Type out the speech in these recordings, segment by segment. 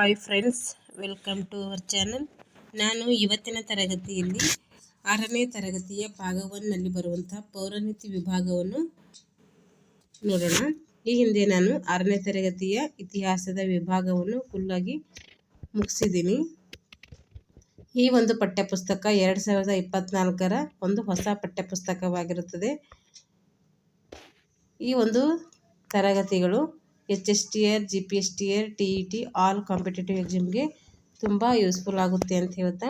Hi friends welcome to our channel ನಾನು ಇವತ್ತಿನ ತರಗತಿಯಲ್ಲಿ ಆರನೇ ತರಗತಿಯ ಭಾಗ ಒನ್ನಲ್ಲಿ ಬರುವಂತಹ ಪೌರನೀತಿ ವಿಭಾಗವನ್ನು ನೋಡೋಣ. ಈ ಹಿಂದೆ ನಾನು ಆರನೇ ತರಗತಿಯ ಇತಿಹಾಸದ ವಿಭಾಗವನ್ನು ಫುಲ್ಲಾಗಿ ಮುಗಿಸಿದ್ದೀನಿ. ಈ ಒಂದು ಪಠ್ಯಪುಸ್ತಕ ಎರಡು ಸಾವಿರದ ಇಪ್ಪತ್ತ್ನಾಲ್ಕರ ಒಂದು ಹೊಸ ಪಠ್ಯಪುಸ್ತಕವಾಗಿರುತ್ತದೆ. ಈ ಒಂದು ತರಗತಿಗಳು H S T R G P S T R T E T all competitive ಎಕ್ಸಾಮ್ಗೆ ತುಂಬ ಯೂಸ್ಫುಲ್ ಆಗುತ್ತೆ ಅಂತ ಹೇಳ್ತಾ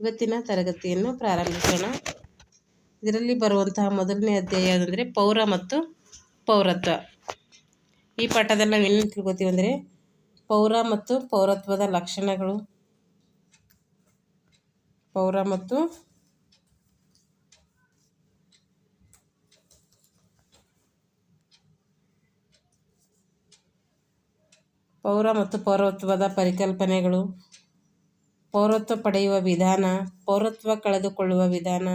ಇವತ್ತಿನ ತರಗತಿಯನ್ನು ಪ್ರಾರಂಭಿಸೋಣ. ಇದರಲ್ಲಿ ಬರುವಂತಹ ಮೊದಲನೇ ಅಧ್ಯಾಯ ಯಾವುದಂದರೆ ಪೌರ ಮತ್ತು ಪೌರತ್ವ. ಈ ಪಾಠದಲ್ಲಿ ನಾವು ಏನು ತಿಳ್ಕೊತೀವಿ ಅಂದರೆ ಪೌರ ಮತ್ತು ಪೌರತ್ವದ ಲಕ್ಷಣಗಳು. ಪೌರ ಮತ್ತು ಪೌರ ಮತ್ತು ಪೌರತ್ವದ ಪರಿಕಲ್ಪನೆಗಳು. ಪೌರತ್ವ ಪಡೆಯುವ ವಿಧಾನ, ಪೌರತ್ವ ಕಳೆದುಕೊಳ್ಳುವ ವಿಧಾನ,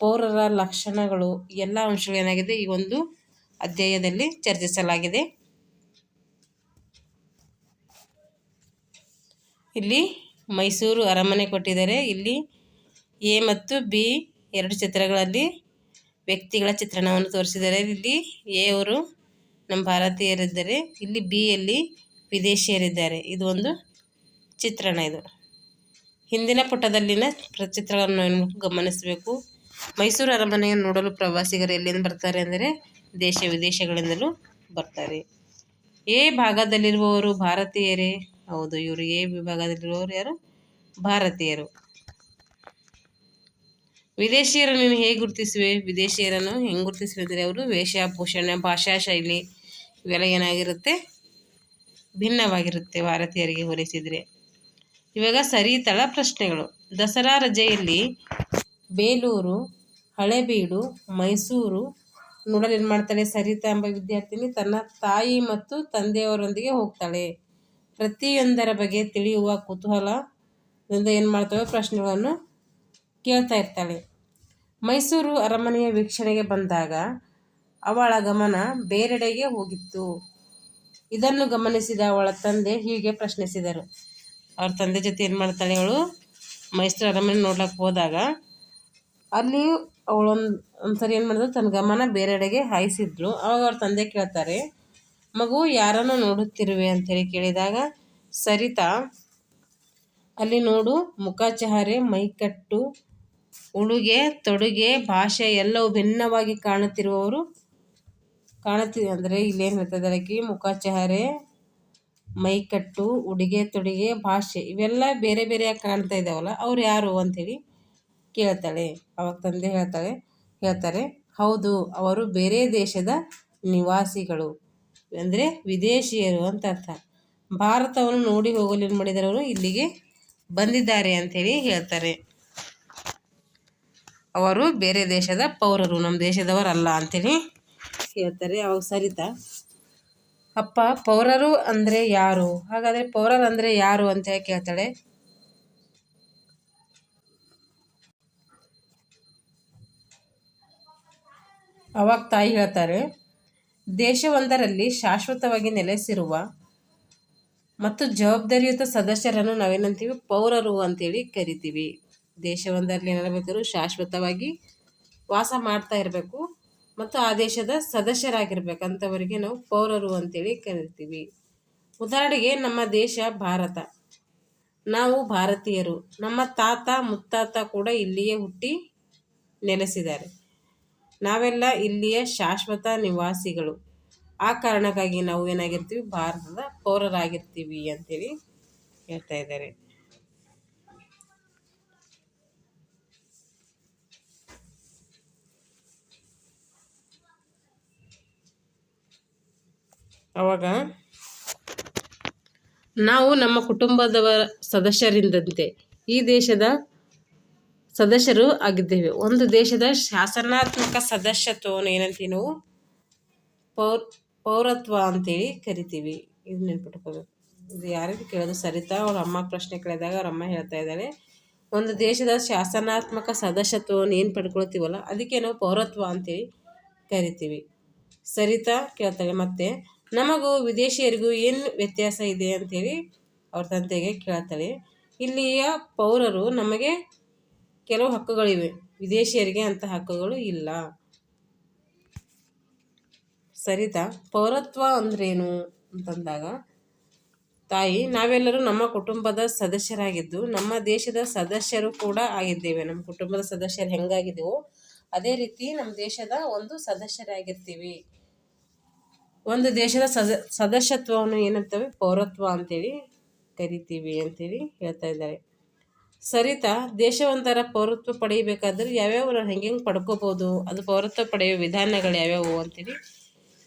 ಪೌರರ ಲಕ್ಷಣಗಳು ಎಲ್ಲ ಅಂಶಗಳು ಏನಾಗಿದೆ ಈ ಒಂದು ಅಧ್ಯಾಯದಲ್ಲಿ ಚರ್ಚಿಸಲಾಗಿದೆ. ಇಲ್ಲಿ ಮೈಸೂರು ಅರಮನೆ ಕೊಟ್ಟಿದ್ದಾರೆ. ಇಲ್ಲಿ ಎ ಮತ್ತು ಬಿ ಎರಡು ಚಿತ್ರಗಳಲ್ಲಿ ವ್ಯಕ್ತಿಗಳ ಚಿತ್ರಣವನ್ನು ತೋರಿಸಿದ್ದಾರೆ. ಇಲ್ಲಿ ಎ ಅವರು ನಮ್ಮ ಭಾರತೀಯರಿದ್ದಾರೆ. ಇಲ್ಲಿ ಬಿ ಯಲ್ಲಿ ವಿದೇಶಿಯರಿದ್ದಾರೆ. ಇದು ಒಂದು ಚಿತ್ರಣ ಇದು. ಹಿಂದಿನ ಪುಟದಲ್ಲಿನ ಚಿತ್ರಗಳನ್ನು ಗಮನಿಸಬೇಕು. ಮೈಸೂರು ಅರಮನೆಯನ್ನು ನೋಡಲು ಪ್ರವಾಸಿಗರು ಎಲ್ಲಿಂದ ಬರ್ತಾರೆ ಅಂದರೆ ದೇಶ ವಿದೇಶಗಳಿಂದಲೂ ಬರ್ತಾರೆ. ಎ ಭಾಗದಲ್ಲಿರುವವರು ಭಾರತೀಯರೇ? ಹೌದು, ಇವರು ಎ ವಿಭಾಗದಲ್ಲಿರುವವರು ಯಾರು? ಭಾರತೀಯರು. ವಿದೇಶಿಯರನ್ನು ನೀನು ಹೇಗೆ ಗುರುತಿಸುವೆ? ವಿದೇಶಿಯರನ್ನು ಹೆಂಗೆ ಗುರುತಿಸುವೆ ಅಂದರೆ ಅವರು ವೇಷಭೂಷಣ ಭಾಷಾ ಶೈಲಿ ಇವೆಲ್ಲ ಏನಾಗಿರುತ್ತೆ? ಭಿನ್ನವಾಗಿರುತ್ತೆ ಭಾರತೀಯರಿಗೆ ಹೋಲಿಸಿದರೆ. ಇವಾಗ ಸರಿ ತಳ ಪ್ರಶ್ನೆಗಳು. ದಸರಾ ರಜೆಯಲ್ಲಿ ಬೇಲೂರು, ಹಳೆಬೀಡು, ಮೈಸೂರು ನೋಡಲು ಏನು ಮಾಡ್ತಾಳೆ? ಸರಿತಾ ಎಂಬ ವಿದ್ಯಾರ್ಥಿನಿ ತನ್ನ ತಾಯಿ ಮತ್ತು ತಂದೆಯವರೊಂದಿಗೆ ಹೋಗ್ತಾಳೆ. ಪ್ರತಿಯೊಂದರ ಬಗ್ಗೆ ತಿಳಿಯುವ ಕುತೂಹಲದಿಂದ ಏನು ಮಾಡ್ತಾವೆ ಪ್ರಶ್ನೆಗಳನ್ನು ಕೇಳ್ತಾ ಇರ್ತಾಳೆ. ಮೈಸೂರು ಅರಮನೆಯ ವೀಕ್ಷಣೆಗೆ ಬಂದಾಗ ಅವಳ ಗಮನ ಬೇರೆಡೆಗೆ ಹೋಗಿತ್ತು. ಇದನ್ನು ಗಮನಿಸಿದ ಅವಳ ತಂದೆ ಹೀಗೆ ಪ್ರಶ್ನಿಸಿದರು. ಅವ್ರ ತಂದೆ ಜೊತೆ ಏನು ಮಾಡ್ತಾಳೆ ಅವಳು? ಮೈಸೂರು ಅರಮನೆ ನೋಡ್ಲಿಕ್ಕೆ ಹೋದಾಗ ಅಲ್ಲಿ ಅವಳೊಂದು, ಒಂದ್ಸರಿ ಏನು ಮಾಡಿದ್ರು, ತನ್ನ ಗಮನ ಬೇರೆಡೆಗೆ ಹಾಯಿಸಿದ್ಳು ಅವಾಗ ಅವ್ರ ತಂದೆ ಕೇಳ್ತಾರೆ, ಮಗು, ಯಾರನ್ನು ನೋಡುತ್ತಿರುವೆ? ಅಂತೇಳಿ ಕೇಳಿದಾಗ, ಸರಿತಾ, ಅಲ್ಲಿ ನೋಡು ಮುಖಚಹರೆ ಮೈಕಟ್ಟು ಉಡುಗೆ ತೊಡುಗೆ, ಭಾಷೆ ಎಲ್ಲವೂ ಭಿನ್ನವಾಗಿ ಕಾಣುತ್ತಿರುವವರು ಕಾಣುತ್ತಿ ಅಂದರೆ ಇಲ್ಲೇನು ಹೇಳ್ತಾ ಆಕಿ ಮುಖ, ಚಹರೆ ಮೈಕಟ್ಟು ಉಡುಗೆ, ತೊಡುಗೆ, ಭಾಷೆ ಇವೆಲ್ಲ ಬೇರೆ ಬೇರೆಯಾಗಿ ಕಾಣ್ತಾ ಇದ್ದಾವಲ್ಲ ಅವ್ರು ಯಾರು ಅಂಥೇಳಿ ಕೇಳ್ತಾಳೆ. ಅವಾಗ ತಂದೆ ಹೇಳ್ತಾಳೆ, ಹೇಳ್ತಾರೆ, ಹೌದು, ಅವರು ಬೇರೆ ದೇಶದ ನಿವಾಸಿಗಳು ಅಂದರೆ ವಿದೇಶಿಯರು ಅಂತ ಅರ್ಥ. ಭಾರತವನ್ನು ನೋಡಿ ಹೋಗಲು ಏನು ಇಲ್ಲಿಗೆ ಬಂದಿದ್ದಾರೆ ಅಂಥೇಳಿ ಹೇಳ್ತಾರೆ. ಅವರು ಬೇರೆ ದೇಶದ ಪೌರರು ನಮ್ಮ ದೇಶದವರಲ್ಲ ಅಂಥೇಳಿ ಹೇಳ್ತಾರೆ, ಅವಾಗ ಸರಿತಾ ಅಪ್ಪ, ಪೌರರು ಅಂದರೆ ಯಾರು? ಹಾಗಾದರೆ ಪೌರರು ಅಂದರೆ ಯಾರು ಅಂತ ಕೇಳ್ತಾಳೆ ಅವಾಗ ತಾಯಿ ಹೇಳ್ತಾರೆ, ದೇಶವೊಂದರಲ್ಲಿ ಶಾಶ್ವತವಾಗಿ ನೆಲೆಸಿರುವ ಮತ್ತು ಜವಾಬ್ದಾರಿಯುತ ಸದಸ್ಯರನ್ನು ನಾವೇನಂತೀವಿ? ಪೌರರು ಅಂತೇಳಿ ಕರಿತೀವಿ. ದೇಶವೊಂದರಲ್ಲಿ ಏನಿರಬೇಕಾದ್ರು ಶಾಶ್ವತವಾಗಿ ವಾಸ ಮಾಡ್ತಾ ಇರಬೇಕು. ಮತ್ತು ಆ ದೇಶದ ಸದಸ್ಯರಾಗಿರ್ಬೇಕು. ಅಂಥವರಿಗೆ ನಾವು ಪೌರರು ಅಂತೇಳಿ ಕರಿತೀವಿ. ಉದಾಹರಣೆಗೆ ನಮ್ಮ ದೇಶ ಭಾರತ. ನಾವು ಭಾರತೀಯರು. ನಮ್ಮ ತಾತ, ಮುತ್ತಾತ ಕೂಡ ಇಲ್ಲಿಯೇ ಹುಟ್ಟಿ ನೆಲೆಸಿದ್ದಾರೆ. ನಾವೆಲ್ಲ ಇಲ್ಲಿಯ ಶಾಶ್ವತ ನಿವಾಸಿಗಳು. ಆ ಕಾರಣಕ್ಕಾಗಿ ನಾವು ಏನಾಗಿರ್ತೀವಿ? ಭಾರತದ ಪೌರರಾಗಿರ್ತೀವಿ ಅಂತೇಳಿ ಹೇಳ್ತಾ ಇದ್ದಾರೆ. ಅವಾಗ ನಾವು ನಮ್ಮ ಕುಟುಂಬದವರ ಸದಸ್ಯರಿಂದಂತೆ ಈ ದೇಶದ ಸದಸ್ಯರು ಆಗಿದ್ದೇವೆ. ಒಂದು ದೇಶದ ಶಾಸನಾತ್ಮಕ ಸದಸ್ಯತ್ವವನ್ನು ಏನಂತೀವಿ ನಾವು? ಪೌರ್, ಪೌರತ್ವ ಅಂತೇಳಿ ಕರಿತೀವಿ. ಇದು ನೆನ್ಪಿಟ್ಕೋಬೇಕು. ಇದು ಯಾರಿಗೆ ಕೇಳೋದು? ಸರಿತಾ ಅವ್ರ ಅಮ್ಮ ಪ್ರಶ್ನೆ ಕೇಳಿದಾಗ ಅವ್ರ ಅಮ್ಮ ಹೇಳ್ತಾ ಇದ್ದಾಳೆ, ಒಂದು ದೇಶದ ಶಾಸನಾತ್ಮಕ ಸದಸ್ಯತ್ವವನ್ನು ಏನು ಪಡ್ಕೊಳ್ತೀವಲ್ಲ, ಅದಕ್ಕೆ ನಾವು ಪೌರತ್ವ ಅಂತೇಳಿ ಕರಿತೀವಿ. ಸರಿತಾ ಕೇಳ್ತಾಳೆ ಮತ್ತೆ. ನಮಗೂ ವಿದೇಶಿಯರಿಗೂ ಏನು ವ್ಯತ್ಯಾಸ ಇದೆ ಅಂಥೇಳಿ ಅವ್ರ ತಂದೆಗೆ ಕೇಳ್ತಾಳೆ. ಇಲ್ಲಿಯ ಪೌರರು ನಮಗೆ ಕೆಲವು ಹಕ್ಕುಗಳಿವೆ. ವಿದೇಶಿಯರಿಗೆ ಅಂತ ಹಕ್ಕುಗಳು ಇಲ್ಲ. ಸರಿತಾ? ಪೌರತ್ವ ಅಂದ್ರೇನು? ಅಂತಂದಾಗ, ತಾಯಿ, ನಾವೆಲ್ಲರೂ ನಮ್ಮ ಕುಟುಂಬದ ಸದಸ್ಯರಾಗಿದ್ದು, ನಮ್ಮ ದೇಶದ ಸದಸ್ಯರು ಕೂಡ ಆಗಿದ್ದೇವೆ. ನಮ್ಮ ಕುಟುಂಬದ ಸದಸ್ಯರು ಹೆಂಗಾಗಿದ್ದೀವೋ, ಅದೇ ರೀತಿ ನಮ್ಮ ದೇಶದ ಒಂದು ಸದಸ್ಯರಾಗಿರ್ತೀವಿ. ಒಂದು ದೇಶದ ಸದ, ಸದಸ್ಯತ್ವವನ್ನು ಏನಂತೇವೆ? ಪೌರತ್ವ ಅಂತೇಳಿ ಕರಿತೀವಿ ಅಂತೇಳಿ ಹೇಳ್ತಾ ಇದ್ದಾರೆ. ಸರಿತಾ, ದೇಶವಂತರ ಪೌರತ್ವ ಪಡೆಯಬೇಕಾದ್ರೆ ಯಾವ್ಯಾವ ಹೆಂಗೆ ಹೆಂಗೆ ಪಡ್ಕೋಬೋದು ಅದು ಪೌರತ್ವ ಪಡೆಯುವ ವಿಧಾನಗಳು ಯಾವ್ಯಾವು ಅಂತೇಳಿ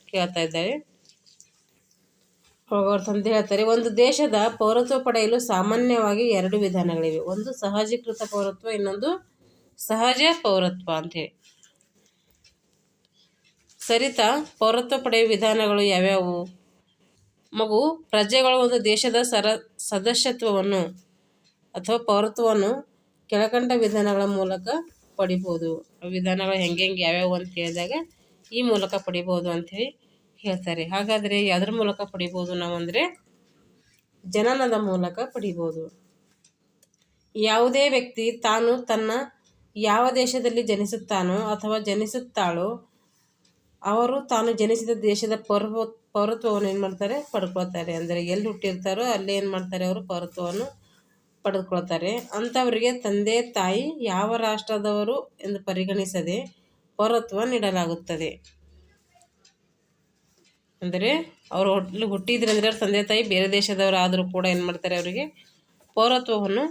ಕೇಳ್ತಾ ಇದ್ದಾರೆ. ಅವ್ರ ತಂದೆ ಹೇಳ್ತಾರೆ, ಒಂದು ದೇಶದ ಪೌರತ್ವ ಪಡೆಯಲು ಸಾಮಾನ್ಯವಾಗಿ ಎರಡು ವಿಧಾನಗಳಿವೆ. ಒಂದು ಸಹಜೀಕೃತ ಪೌರತ್ವ, ಇನ್ನೊಂದು ಸಹಜ ಪೌರತ್ವ ಅಂತೇಳಿ. ಸರಿತಾ ಪೌರತ್ವ ಪಡೆಯುವ ವಿಧಾನಗಳು ಯಾವ್ಯಾವು? ಮಗು, ಪ್ರಜೆಗಳು ಒಂದು ದೇಶದ ಸರ, ಸದಸ್ಯತ್ವವನ್ನು ಅಥವಾ ಪೌರತ್ವವನ್ನು ಕೆಳಕಂಡ ವಿಧಾನಗಳ ಮೂಲಕ ಪಡಿಬೋದು. ವಿಧಾನಗಳು ಹೆಂಗೆ ಹೆಂಗೆ ಯಾವ್ಯಾವು ಅಂತ ಕೇಳಿದಾಗ ಈ ಮೂಲಕ ಪಡಿಬೋದು ಅಂಥೇಳಿ ಹೇಳ್ತಾರೆ. ಹಾಗಾದರೆ ಯಾವುದ್ರ ಮೂಲಕ ಪಡಿಬೋದು ನಾವು ಅಂದರೆ ಜನನದ ಮೂಲಕ ಪಡಿಬೋದು. ಯಾವುದೇ ವ್ಯಕ್ತಿ ತಾನು ತನ್ನ ಯಾವ ದೇಶದಲ್ಲಿ ಜನಿಸುತ್ತಾನೋ ಅಥವಾ ಜನಿಸುತ್ತಾಳೋ ಅವರು ತಾನು ಜನಿಸಿದ ದೇಶದ ಪೌರ್ವ, ಪೌರತ್ವವನ್ನು ಏನು ಮಾಡ್ತಾರೆ? ಪಡ್ಕೊಳ್ತಾರೆ. ಅಂದರೆ ಎಲ್ಲಿ ಹುಟ್ಟಿರ್ತಾರೋ ಅಲ್ಲಿ ಏನು ಮಾಡ್ತಾರೆ ಅವರು? ಪೌರತ್ವವನ್ನು ಪಡೆದುಕೊಳ್ತಾರೆ ಅಂಥವರಿಗೆ ತಂದೆ, ತಾಯಿ ಯಾವ ರಾಷ್ಟ್ರದವರು ಎಂದು ಪರಿಗಣಿಸದೆ ಪೌರತ್ವ ನೀಡಲಾಗುತ್ತದೆ. ಅಂದರೆ ಅವರು ಹುಟ್ಟಿ ಹುಟ್ಟಿದ್ರೆ ಅಂದರೆ ಅವ್ರ ತಂದೆ, ತಾಯಿ ಬೇರೆ ದೇಶದವರು ಆದರೂ ಕೂಡ ಏನು ಮಾಡ್ತಾರೆ ಅವರಿಗೆ? ಪೌರತ್ವವನ್ನು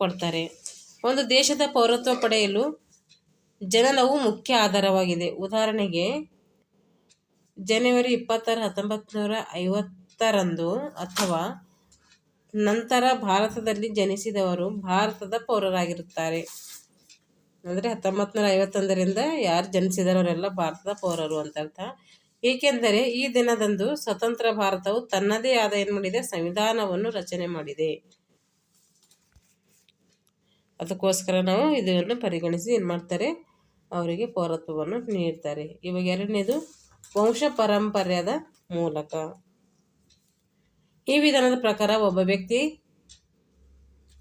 ಕೊಡ್ತಾರೆ. ಒಂದು ದೇಶದ ಪೌರತ್ವ ಪಡೆಯಲು ಜನನವು ಮುಖ್ಯ ಆಧಾರವಾಗಿದೆ. ಉದಾಹರಣೆಗೆ ಜನವರಿ ಇಪ್ಪತ್ತಾರು ಹತ್ತೊಂಬತ್ತು ನೂರ ಐವತ್ತರಂದು ಅಥವಾ ನಂತರ ಭಾರತದಲ್ಲಿ ಜನಿಸಿದವರು ಭಾರತದ ಪೌರರಾಗಿರುತ್ತಾರೆ. ಅಂದರೆ ಹತ್ತೊಂಬತ್ತು ನೂರ ಐವತ್ತೊಂದರಿಂದ ಯಾರು ಜನಿಸಿದವರೆಲ್ಲ ಭಾರತದ ಪೌರರು ಅಂತ ಅರ್ಥ. ಏಕೆಂದರೆ ಈ ದಿನದಂದು ಸ್ವತಂತ್ರ ಭಾರತವು ತನ್ನದೇ ಆದ ಏನು ಮಾಡಿದೆ? ಸಂವಿಧಾನವನ್ನು ರಚನೆ ಮಾಡಿದೆ. ಅದಕ್ಕೋಸ್ಕರ ನಾವು ಇದನ್ನು ಪರಿಗಣಿಸಿ ಏನು ಮಾಡ್ತಾರೆ? ಅವರಿಗೆ ಪೌರತ್ವವನ್ನು ನೀಡ್ತಾರೆ. ಇವಾಗ ಎರಡನೇದು ವಂಶ ಪರಂಪರೆಯದ ಮೂಲಕ. ಈ ವಿಧಾನದ ಪ್ರಕಾರ ಒಬ್ಬ ವ್ಯಕ್ತಿ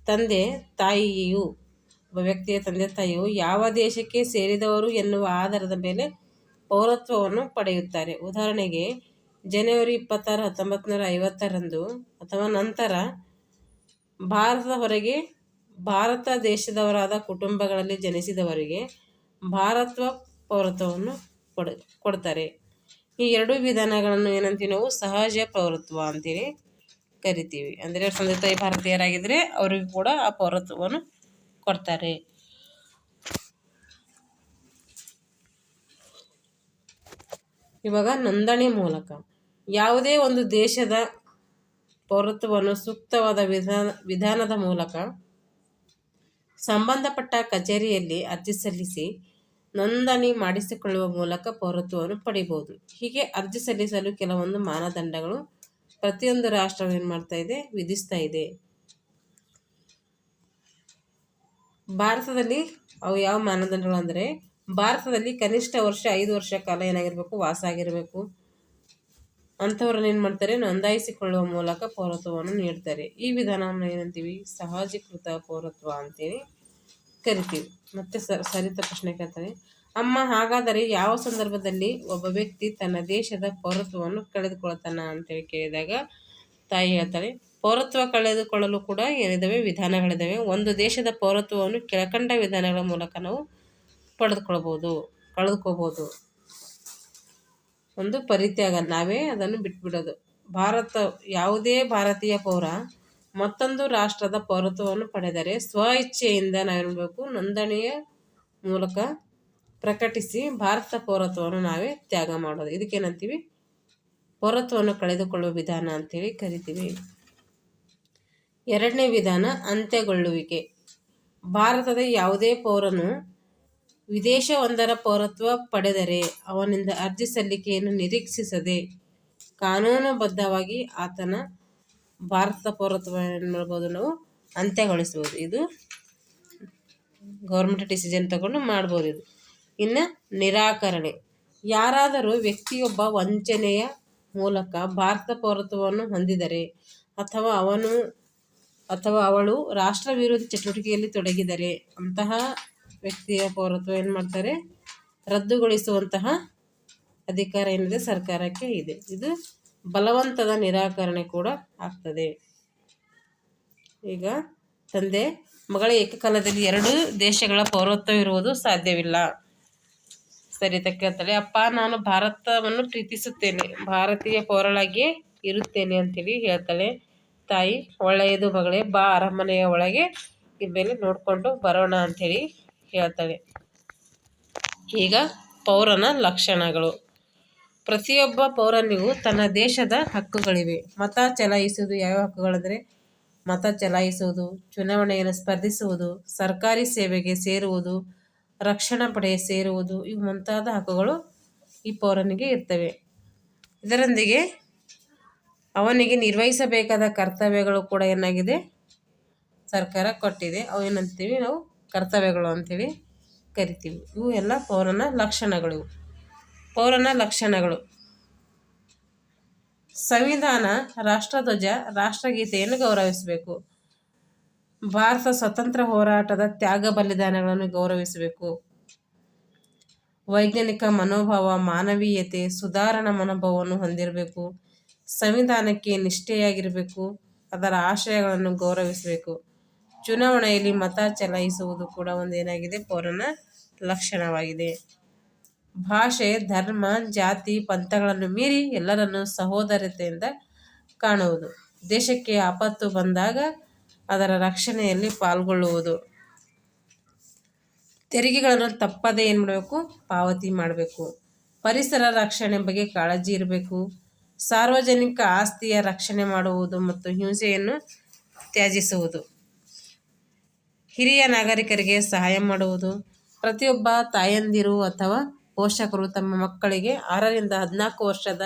ತಂದೆ, ತಾಯಿಯು, ಒಬ್ಬ ವ್ಯಕ್ತಿಯ ತಂದೆ, ತಾಯಿಯು ಯಾವ ದೇಶಕ್ಕೆ ಸೇರಿದವರು ಎನ್ನುವ ಆಧಾರದ ಮೇಲೆ ಪೌರತ್ವವನ್ನು ಪಡೆಯುತ್ತಾರೆ. ಉದಾಹರಣೆಗೆ, ಜನವರಿ ಇಪ್ಪತ್ತಾರು ಹತ್ತೊಂಬತ್ತು ನೂರ ಐವತ್ತರಂದು ಅಥವಾ ನಂತರ ಭಾರತದ ಹೊರಗೆ ಭಾರತ ದೇಶದವರಾದ ಕುಟುಂಬಗಳಲ್ಲಿ ಜನಿಸಿದವರಿಗೆ ಭಾರತ್ವ ಪೌರತ್ವವನ್ನು ಕೊಡ, ಕೊಡ್ತಾರೆ. ಈ ಎರಡೂ ವಿಧಾನಗಳನ್ನು ಏನಂತೀವಿ ನಾವು ಸಹಜ ಪೌರತ್ವ ಅಂತೇಳಿ ಕರಿತೀವಿ. ಅಂದರೆ ತಂದೆ ತಾಯಿ ಭಾರತೀಯರಾಗಿದ್ದರೆ ಅವರಿಗೂ ಕೂಡ ಆ ಪೌರತ್ವವನ್ನು ಕೊಡ್ತಾರೆ. ಇವಾಗ ನೋಂದಣಿ ಮೂಲಕ. ಯಾವುದೇ ಒಂದು ದೇಶದ ಪೌರತ್ವವನ್ನು ಸೂಕ್ತವಾದ ವಿಧಾನ, ವಿಧಾನದ ಮೂಲಕ ಸಂಬಂಧಪಟ್ಟ ಕಚೇರಿಯಲ್ಲಿ ಅರ್ಜಿ ಸಲ್ಲಿಸಿ ನೋಂದಣಿ ಮಾಡಿಸಿಕೊಳ್ಳುವ ಮೂಲಕ ಪೌರತ್ವವನ್ನು ಪಡಿಬೋದು. ಹೀಗೆ ಅರ್ಜಿ ಸಲ್ಲಿಸಲು ಕೆಲವೊಂದು ಮಾನದಂಡಗಳು ಪ್ರತಿಯೊಂದು ರಾಷ್ಟ್ರವು ಏನು ಮಾಡ್ತಾ ಇದೆ? ವಿಧಿಸ್ತಾ ಇದೆ. ಭಾರತದಲ್ಲಿ ಅವು ಯಾವ ಮಾನದಂಡಗಳು ಅಂದರೆ, ಭಾರತದಲ್ಲಿ ಕನಿಷ್ಠ ವರ್ಷ ಐದು ವರ್ಷ ಕಾಲ ಏನಾಗಿರಬೇಕು? ವಾಸ ಆಗಿರಬೇಕು. ಅಂಥವ್ರನ್ನ ಏನು ಮಾಡ್ತಾರೆ? ನೋಂದಾಯಿಸಿಕೊಳ್ಳುವ ಮೂಲಕ ಪೌರತ್ವವನ್ನು ನೀಡ್ತಾರೆ. ಈ ವಿಧಾನವನ್ನು ಏನಂತೀವಿ? ಸಹಜೀಕೃತ ಪೌರತ್ವ ಅಂತೇಳಿ ಕರಿತೀವಿ. ಮತ್ತೆ ಸರಿತ ಪ್ರಶ್ನೆ ಕೇಳ್ತಾರೆ ಅಮ್ಮ, ಹಾಗಾದರೆ ಯಾವ ಸಂದರ್ಭದಲ್ಲಿ ಒಬ್ಬ ವ್ಯಕ್ತಿ ತನ್ನ ದೇಶದ ಪೌರತ್ವವನ್ನು ಕಳೆದುಕೊಳ್ತಾನ ಅಂತೇಳಿ ಕೇಳಿದಾಗ ತಾಯಿ ಹೇಳ್ತಾಳೆ, ಪೌರತ್ವ ಕಳೆದುಕೊಳ್ಳಲು ಕೂಡ ಏನಿದಾವೆ? ವಿಧಾನಗಳಿದ್ದಾವೆ ಒಂದು ದೇಶದ ಪೌರತ್ವವನ್ನು ಕೆಳಕಂಡ ವಿಧಾನಗಳ ಮೂಲಕ ನಾವು ಪಡೆದುಕೊಳ್ಬೋದು ಕಳೆದುಕೋಬೋದು ಒಂದು ಪರಿತ್ಯಾಗ. ನಾವೇ ಅದನ್ನು ಬಿಟ್ಬಿಡೋದು. ಭಾರತ, ಯಾವುದೇ ಭಾರತೀಯ ಪೌರ ಮತ್ತೊಂದು ರಾಷ್ಟ್ರದ ಪೌರತ್ವವನ್ನು ಪಡೆದರೆ ಸ್ವ ಇಚ್ಛೆಯಿಂದ ನಾವೇನಬೇಕು ನೋಂದಣಿಯ ಮೂಲಕ ಪ್ರಕಟಿಸಿ ಭಾರತ ಪೌರತ್ವವನ್ನು ನಾವೇ ತ್ಯಾಗ ಮಾಡೋದು. ಇದಕ್ಕೇನಂತೀವಿ? ಪೌರತ್ವವನ್ನು ಕಳೆದುಕೊಳ್ಳುವ ವಿಧಾನ ಅಂತೇಳಿ ಕರಿತೀವಿ. ಎರಡನೇ ವಿಧಾನ, ಅಂತ್ಯಗೊಳ್ಳುವಿಕೆ. ಭಾರತದ ಯಾವುದೇ ಪೌರನು ವಿದೇಶವೊಂದರ ಪೌರತ್ವ ಪಡೆದರೆ ಅವನಿಂದ ಅರ್ಜಿ ಸಲ್ಲಿಕೆಯನ್ನು ನಿರೀಕ್ಷಿಸದೆ ಕಾನೂನುಬದ್ಧವಾಗಿ ಆತನ ಭಾರತದ ಪೌರತ್ವ ಏನು ಮಾಡ್ಬೋದು ನಾವು? ಅಂತ್ಯಗೊಳಿಸ್ಬೋದು. ಇದು ಗೌರ್ಮೆಂಟ್ ಡಿಸಿಷನ್ ತಗೊಂಡು ಮಾಡ್ಬೋದು ಇದು. ಇನ್ನು ನಿರಾಕರಣೆ. ಯಾರಾದರೂ ವ್ಯಕ್ತಿಯೊಬ್ಬ ವಂಚನೆಯ ಮೂಲಕ ಭಾರತ ಪೌರತ್ವವನ್ನು ಹೊಂದಿದರೆ ಅಥವಾ ಅವನು ಅಥವಾ ಅವಳು ರಾಷ್ಟ್ರ ವಿರೋಧಿ ಚಟುವಟಿಕೆಯಲ್ಲಿ ತೊಡಗಿದರೆ ಅಂತಹ ವ್ಯಕ್ತಿಯ ಪೌರತ್ವ ಏನು ಮಾಡ್ತಾರೆ? ರದ್ದುಗೊಳಿಸುವಂತಹ ಅಧಿಕಾರ ಏನಿದೆ ಸರ್ಕಾರಕ್ಕೆ ಇದೆ. ಇದು ಬಲವಂತದ ನಿರಾಕರಣೆ ಕೂಡ ಆಗ್ತದೆ. ಈಗ ತಂದೆ, ಮಗಳ ಏಕಕಾಲದಲ್ಲಿ ಎರಡು ದೇಶಗಳ ಪೌರತ್ವ ಇರುವುದು ಸಾಧ್ಯವಿಲ್ಲ. ಸರಿ ಕೇಳ್ತಾಳೆ ಅಪ್ಪ, ನಾನು ಭಾರತವನ್ನು ಪ್ರೀತಿಸುತ್ತೇನೆ. ಭಾರತೀಯ ಪೌರಳಾಗಿಯೇ ಇರುತ್ತೇನೆ ಅಂತೇಳಿ ಹೇಳ್ತಾಳೆ. ತಾಯಿ, ಒಳ್ಳೆಯದು ಮಗಳೇ, ಬಾ, ಅರಮನೆಯ ಒಳಗೆ ಮೇಲೆ ನೋಡಿಕೊಂಡು ಬರೋಣ ಅಂಥೇಳಿ ಹೇಳ್ತಾಳೆ. ಈಗ ಪೌರನ ಲಕ್ಷಣಗಳು. ಪ್ರತಿಯೊಬ್ಬ ಪೌರನಿಗೂ ತನ್ನ ದೇಶದ ಹಕ್ಕುಗಳಿವೆ. ಮತ ಚಲಾಯಿಸುವುದು ಯಾವ ಹಕ್ಕುಗಳಂದರೆ ಮತ ಚಲಾಯಿಸುವುದು, ಚುನಾವಣೆಯನ್ನು ಸ್ಪರ್ಧಿಸುವುದು, ಸರ್ಕಾರಿ ಸೇವೆಗೆ ಸೇರುವುದು, ರಕ್ಷಣಾ ಪಡೆಯ ಸೇರುವುದು, ಇವು ಮುಂತಾದ ಹಕ್ಕುಗಳು ಈ ಪೌರನಿಗೆ ಇರ್ತವೆ. ಇದರೊಂದಿಗೆ ಅವನಿಗೆ ನಿರ್ವಹಿಸಬೇಕಾದ ಕರ್ತವ್ಯಗಳು ಕೂಡ ಏನಾಗಿದೆ? ಸರ್ಕಾರ ಕೊಟ್ಟಿದೆ. ಅವು ಏನಂತೀವಿ ನಾವು ಕರ್ತವ್ಯಗಳು ಅಂತೇಳಿ ಕರಿತೀವಿ. ಇವು ಎಲ್ಲ ಪೌರನ ಲಕ್ಷಣಗಳು. ಪೌರನ ಲಕ್ಷಣಗಳು. ಸಂವಿಧಾನ, ರಾಷ್ಟ್ರಧ್ವಜ, ರಾಷ್ಟ್ರಗೀತೆಯನ್ನು ಗೌರವಿಸಬೇಕು. ಭಾರತ ಸ್ವತಂತ್ರ ಹೋರಾಟದ ತ್ಯಾಗ ಬಲಿದಾನಗಳನ್ನು ಗೌರವಿಸಬೇಕು. ವೈಜ್ಞಾನಿಕ ಮನೋಭಾವ, ಮಾನವೀಯತೆ, ಸುಧಾರಣಾ ಮನೋಭಾವವನ್ನು ಹೊಂದಿರಬೇಕು. ಸಂವಿಧಾನಕ್ಕೆ ನಿಷ್ಠೆಯಾಗಿರಬೇಕು. ಅದರ ಆಶಯಗಳನ್ನು ಗೌರವಿಸಬೇಕು. ಚುನಾವಣೆಯಲ್ಲಿ ಮತ ಚಲಾಯಿಸುವುದು ಕೂಡ ಒಂದು ಏನಾಗಿದೆ ಪೌರನ ಲಕ್ಷಣವಾಗಿದೆ. ಭಾಷೆ, ಧರ್ಮ, ಜಾತಿ, ಪಂಥಗಳನ್ನು ಮೀರಿ ಎಲ್ಲರನ್ನು ಸಹೋದರತೆಯಿಂದ ಕಾಣುವುದು. ದೇಶಕ್ಕೆ ಆಪತ್ತು ಬಂದಾಗ ಅದರ ರಕ್ಷಣೆಯಲ್ಲಿ ಪಾಲ್ಗೊಳ್ಳುವುದು. ತೆರಿಗೆಗಳನ್ನು ತಪ್ಪದೆ ಏನು ಮಾಡಬೇಕು? ಪಾವತಿ ಮಾಡಬೇಕು. ಪರಿಸರ ರಕ್ಷಣೆ ಬಗ್ಗೆ ಕಾಳಜಿ ಇರಬೇಕು. ಸಾರ್ವಜನಿಕ ಆಸ್ತಿಯ ರಕ್ಷಣೆ ಮಾಡುವುದು ಮತ್ತು ಹಿಂಸೆಯನ್ನು ತ್ಯಜಿಸುವುದು. ಹಿರಿಯ ನಾಗರಿಕರಿಗೆ ಸಹಾಯ ಮಾಡುವುದು. ಪ್ರತಿಯೊಬ್ಬ ತಾಯಂದಿರು ಅಥವಾ ಪೋಷಕರು ತಮ್ಮ ಮಕ್ಕಳಿಗೆ ಆರರಿಂದ ಹದಿನಾಲ್ಕು ವರ್ಷದ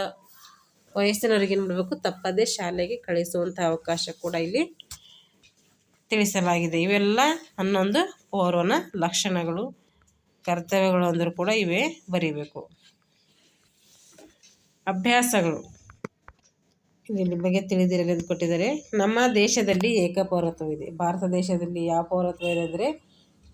ವಯಸ್ಸಿನವರಿಗೆ ಏನು ಮಾಡಬೇಕು ತಪ್ಪದೇ ಶಾಲೆಗೆ ಕಳಿಸುವಂಥ ಅವಕಾಶ ಕೂಡ ಇಲ್ಲಿ ತಿಳಿಸಲಾಗಿದೆ. ಇವೆಲ್ಲ ಹನ್ನೊಂದು ಪೌರನ ಲಕ್ಷಣಗಳು, ಕರ್ತವ್ಯಗಳು ಅಂದರೂ ಕೂಡ ಇವೇ ಬರೀಬೇಕು. ಅಭ್ಯಾಸಗಳು. ಇಲ್ಲಿ ಬಗ್ಗೆ ತಿಳಿದಿರಲಿ ಕೊಟ್ಟಿದ್ದಾರೆ. ನಮ್ಮ ದೇಶದಲ್ಲಿ ಏಕಪೌರತ್ವವಿದೆ. ಭಾರತ ದೇಶದಲ್ಲಿ ಯಾವ ಪೌರತ್ವ ಇದೆ ಅಂದರೆ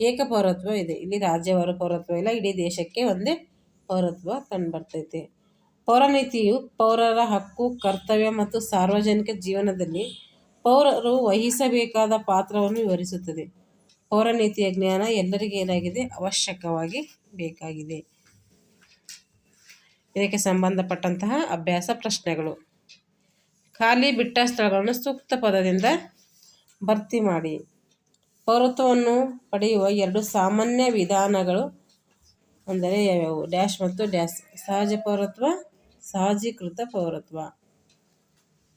ಏಕಪೌರತ್ವ ಇದೆ. ಇಲ್ಲಿ ರಾಜ್ಯವಾರ ಪೌರತ್ವ ಇಲ್ಲ, ಇಡೀ ದೇಶಕ್ಕೆ ಒಂದೇ ಪೌರತ್ವ ಕಂಡುಬರ್ತೈತೆ. ಪೌರನೀತಿಯು ಪೌರರ ಹಕ್ಕು, ಕರ್ತವ್ಯ ಮತ್ತು ಸಾರ್ವಜನಿಕ ಜೀವನದಲ್ಲಿ ಪೌರರು ವಹಿಸಬೇಕಾದ ಪಾತ್ರವನ್ನು ವಿವರಿಸುತ್ತದೆ. ಪೌರನೀತಿಯ ಜ್ಞಾನ ಎಲ್ಲರಿಗೆ ಏನಾಗಿದೆ? ಅವಶ್ಯಕವಾಗಿ ಬೇಕಾಗಿದೆ. ಇದಕ್ಕೆ ಸಂಬಂಧಪಟ್ಟಂತಹ ಅಭ್ಯಾಸ ಪ್ರಶ್ನೆಗಳು. ಖಾಲಿ ಬಿಟ್ಟ ಸ್ಥಳಗಳನ್ನು ಸೂಕ್ತ ಪದದಿಂದ ಭರ್ತಿ ಮಾಡಿ. ಪೌರತ್ವವನ್ನು ಪಡೆಯುವ ಎರಡು ಸಾಮಾನ್ಯ ವಿಧಾನಗಳು ಅಂದರೆ ಯಾವ್ಯಾವು ಡ್ಯಾಶ್ ಮತ್ತು ಡ್ಯಾಶ್. ಸಹಜ ಪೌರತ್ವ, ಸಹಜೀಕೃತ ಪೌರತ್ವ.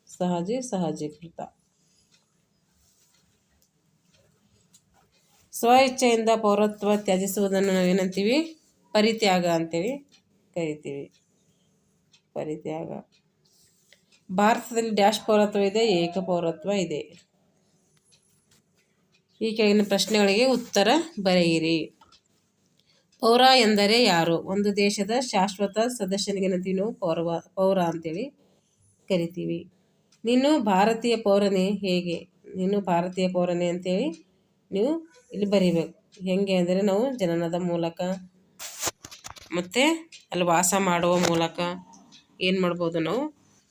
ಸಹಜ, ಸಹಜೀಕೃತ. ಸ್ವ ಇಚ್ಛೆಯಿಂದ ಪೌರತ್ವ ತ್ಯಜಿಸುವುದನ್ನು ನಾವೇನಂತೀವಿ ಪರಿತ್ಯಾಗ ಅಂತೇಳಿ ಕರಿತೀವಿ. ಪರಿತ್ಯಾಗ. ಭಾರತದಲ್ಲಿ ಡ್ಯಾಶ್ ಪೌರತ್ವ ಇದೆ ಏಕ ಪೌರತ್ವ ಇದೆ. ಈ ಕೆಳಗಿನ ಪ್ರಶ್ನೆಗಳಿಗೆ ಉತ್ತರ ಬರೆಯಿರಿ. ಪೌರ ಎಂದರೆ ಯಾರು? ಒಂದು ದೇಶದ ಶಾಶ್ವತ ಸದಸ್ಯನಿಗೆ ನಾವು ಪೌರವ, ಪೌರ ಅಂತೇಳಿ ಕರಿತೀವಿ. ನೀನು ಭಾರತೀಯ ಪೌರನೇ ಹೇಗೆ? ನೀನು ಭಾರತೀಯ ಪೌರನೇ ಅಂತೇಳಿ ನೀವು ಇಲ್ಲಿ ಬರೀಬೇಕು. ಹೇಗೆ ಅಂದರೆ ನಾವು ಜನನದ ಮೂಲಕ, ಮತ್ತು ಅಲ್ಲಿ ವಾಸ ಮಾಡುವ ಮೂಲಕ ಏನು ಮಾಡ್ಬೋದು ನಾವು?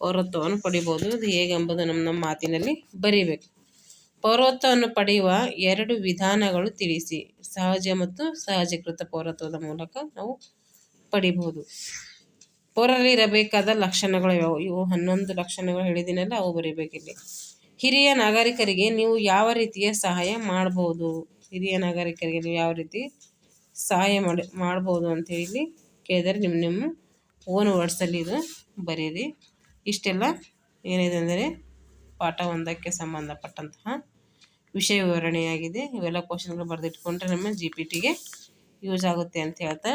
ಪೌರತ್ವವನ್ನು ಪಡಿಬೋದು. ಅದು ಹೇಗೆ ಎಂಬುದು ನಮ್ಮ ನಮ್ಮ ಮಾತಿನಲ್ಲಿ ಬರೀಬೇಕು. ಪೌರತ್ವವನ್ನು ಪಡೆಯುವ ಎರಡು ವಿಧಾನಗಳು ತಿಳಿಸಿ. ಸಹಜ ಮತ್ತು ಸಹಜೀಕೃತ ಪೌರತ್ವದ ಮೂಲಕ ನಾವು ಪಡಿಬಹುದು ಪೌರರಿರಬೇಕಾದ ಲಕ್ಷಣಗಳು ಯಾವು ಇವು ಹನ್ನೊಂದು ಲಕ್ಷಣಗಳು ಹೇಳಿದಿನಲ್ಲ, ಅವು ಬರೀಬೇಕಿಲ್ಲಿ. ಹಿರಿಯ ನಾಗರಿಕರಿಗೆ ನೀವು ಯಾವ ರೀತಿಯ ಸಹಾಯ ಮಾಡ್ಬೋದು? ಹಿರಿಯ ನಾಗರಿಕರಿಗೆ ನೀವು ಯಾವ ರೀತಿ ಸಹಾಯ ಮಾಡಿ, ಮಾಡ್ಬೋದು ಅಂತೇಳಿ ಕೇಳಿದರೆ ನಿಮ್ಮ ನಿಮ್ಮ ಓನ್ ವರ್ಡ್ಸಲ್ಲಿ ಇದು ಬರೀರಿ. ಇಷ್ಟೆಲ್ಲ ಏನಿದೆ ಅಂದರೆ ಪಾಠ ಒಂದಕ್ಕೆ ಸಂಬಂಧಪಟ್ಟಂತಹ ವಿಷಯ ವಿವರಣೆಯಾಗಿದೆ ಇವೆಲ್ಲ ಕ್ವಶನ್ಗಳು ಬರೆದಿಟ್ಕೊಂಡ್ರೆ ನಮ್ಮ ಜಿ ಪಿ ಟಿಗೆ ಯೂಸ್ ಆಗುತ್ತೆ ಅಂತ ಹೇಳ್ತಾ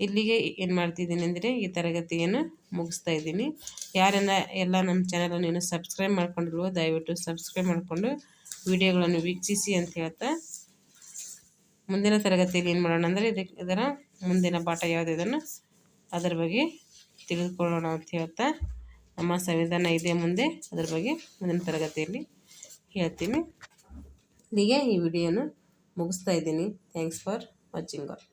ಇಲ್ಲಿಗೆ ಏನು ಮಾಡ್ತಿದ್ದೀನಿ ಅಂದರೆ ಈ ತರಗತಿಯನ್ನು ಮುಗಿಸ್ತಾ ಇದ್ದೀನಿ. ಯಾರನ್ನ ಎಲ್ಲ ನಮ್ಮ ಚಾನಲನ್ನು ಇನ್ನೂ ಸಬ್ಸ್ಕ್ರೈಬ್ ಮಾಡ್ಕೊಂಡಿಲ್ವೋ ದಯವಿಟ್ಟು ಸಬ್ಸ್ಕ್ರೈಬ್ ಮಾಡಿಕೊಂಡು ವಿಡಿಯೋಗಳನ್ನು ವೀಕ್ಷಿಸಿ ಅಂತ ಹೇಳ್ತಾ ಮುಂದಿನ ತರಗತಿಯಲ್ಲಿ ಏನು ಮಾಡೋಣ ಅಂದರೆ ಇದಕ್ಕೆ ಇದರ ಮುಂದಿನ ಪಾಠ ಯಾವುದಿದನ್ನು ಅದರ ಬಗ್ಗೆ ತಿಳಿದುಕೊಳ್ಳೋಣ ಅಂತ ಹೇಳ್ತಾ ನಮ್ಮ ಸಂವಿಧಾನ ಇದೆ ಮುಂದೆ ಅದರ ಬಗ್ಗೆ ಮುಂದಿನ ತರಗತಿಯಲ್ಲಿ ಹೇಳ್ತೀನಿ. ಇಲ್ಲಿಗೆ ಈ ವಿಡಿಯೋನ ಮುಗಿಸ್ತಾ ಇದ್ದೀನಿ. Thanks for watching all